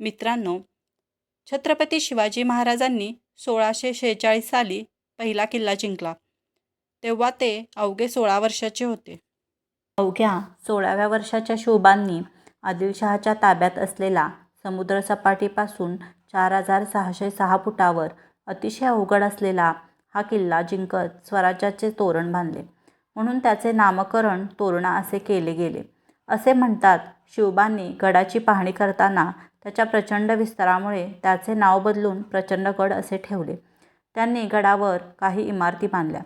मित्रांनो छत्रपती शिवाजी महाराजांनी सोळाशे शेहेचाळीस साली पहिला किल्ला जिंकला. तेव्हा ते अवघे सोळा वर्षाचे होते. अवघ्या सोळाव्या वर्षाच्या शोभांनी आदिलशहाच्या ताब्यात असलेला समुद्रसपाटीपासून चार हजार सहाशे सहा फुटावर अतिशय अवघड असलेला हा किल्ला जिंकत स्वराज्याचे तोरण बांधले. म्हणून त्याचे नामकरण तोरणा असे केले गेले. असे म्हणतात शिवबांनी गडाची पाहणी करताना त्याच्या प्रचंड विस्तारामुळे त्याचे नाव बदलून प्रचंडगड असे ठेवले. त्यांनी गडावर काही इमारती बांधल्या.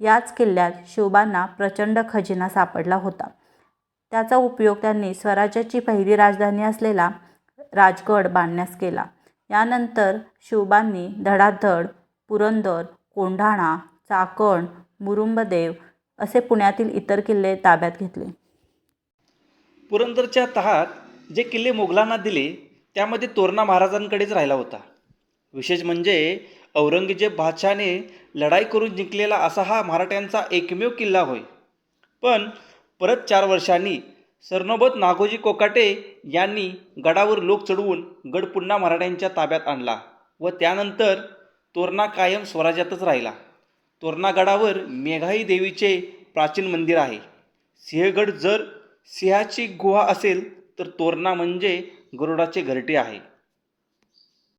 याच किल्ल्यात शिवबांना प्रचंड खजिना सापडला होता. त्याचा उपयोग त्यांनी स्वराज्याची पहिली राजधानी असलेला राजगड बांधण्यास केला. यानंतर शिवबांनी धडाधड पुरंदर कोंढाणा चाकण मुरुंबदेव असे पुण्यातील इतर किल्ले ताब्यात घेतले. पुरंदरच्या तहात जे किल्ले मोगलांना दिले त्यामध्ये तोरणा महाराजांकडेच राहिला होता. विशेष म्हणजे औरंगजेब बादशाने लढाई करून जिंकलेला असा हा मराठ्यांचा एकमेव किल्ला होय. पण परत चार वर्षांनी सरनोबत नागोजी कोकाटे यांनी गडावर लोक चढवून गड पुन्हा मराठ्यांच्या ताब्यात आणला व त्यानंतर तोरणा कायम स्वराज्यातच राहिला. तोरणा गडावर मेघाई देवीचे प्राचीन मंदिर आहे. सिंहगड जर सिंहाची गुहा असेल तर तोरणा म्हणजे गरुडाचे घरटे आहे.